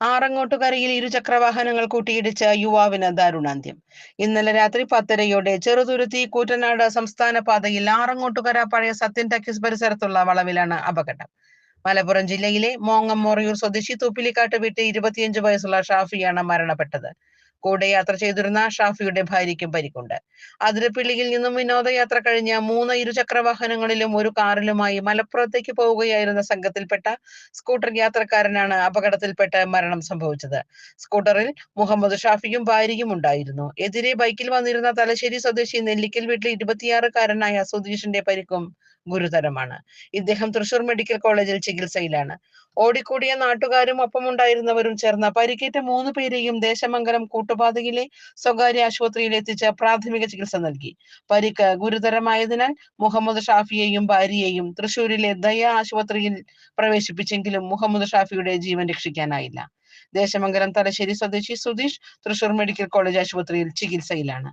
ആറങ്ങോട്ടുകരയിൽ ഇരുചക്രവാഹനങ്ങൾ കൂട്ടിയിടിച്ച യുവാവിന് ദാരുണാന്ത്യം. ഇന്നലെ രാത്രി പത്തരയോടെ ചെറുതുരുത്തി കൂറ്റനാട് സംസ്ഥാന പാതയിൽ ആറങ്ങോട്ടുകര പഴയ സത്യൻ ടാക്കീസ് പരിസരത്തുള്ള വളവിലാണ് അപകടം. മലപ്പുറം ജില്ലയിലെ മോങ്ങം മൊറയൂർ സ്വദേശി തൂപ്പിലിക്കാട്ട് വീട്ടിൽ ഇരുപത്തിയഞ്ച് വയസ്സുള്ള ഷാഫിയാണ് മരണപ്പെട്ടത്. കൂടെ യാത്ര ചെയ്തിരുന്ന ഷാഫിയുടെ ഭാര്യയ്ക്കും പരിക്കുണ്ട്. അതിരപ്പിള്ളിയിൽ നിന്നും വിനോദയാത്ര കഴിഞ്ഞ മൂന്ന് ഇരുചക്ര വാഹനങ്ങളിലും ഒരു കാറിലുമായി മലപ്പുറത്തേക്ക് പോവുകയായിരുന്ന സംഘത്തിൽപ്പെട്ട സ്കൂട്ടർ യാത്രക്കാരനാണ് അപകടത്തിൽപ്പെട്ട് മരണം സംഭവിച്ചത്. സ്കൂട്ടറിൽ മുഹമ്മദ് ഷാഫിയും ഭാര്യയും ഉണ്ടായിരുന്നു. എതിരെ ബൈക്കിൽ വന്നിരുന്ന തലശ്ശേരി സ്വദേശി നെല്ലിക്കൽ വീട്ടിൽ ഇരുപത്തിയാറുകാരനായ സുധീഷിന്റെ പരിക്കും ഗുരുതരമാണ്. ഇദ്ദേഹം തൃശൂർ മെഡിക്കൽ കോളേജിൽ ചികിത്സയിലാണ്. ഓടിക്കൂടിയ നാട്ടുകാരും ഒപ്പമുണ്ടായിരുന്നവരും ചേർന്ന പരിക്കേറ്റ മൂന്ന് പേരെയും ദേശമംഗലം കൂട്ടുപാതയിലെ സ്വകാര്യ ആശുപത്രിയിൽ എത്തിച്ച് പ്രാഥമിക ചികിത്സ നൽകി. പരിക്ക് ഗുരുതരമായതിനാൽ മുഹമ്മദ് ഷാഫിയെയും ഭാര്യയെയും തൃശൂരിലെ ദയ ആശുപത്രിയിൽ പ്രവേശിപ്പിച്ചെങ്കിലും മുഹമ്മദ് ഷാഫിയുടെ ജീവൻ രക്ഷിക്കാനായില്ല. ദേശമംഗലം തലശ്ശേരി സ്വദേശി സുധീഷ് തൃശൂർ മെഡിക്കൽ കോളേജ് ആശുപത്രിയിൽ ചികിത്സയിലാണ്.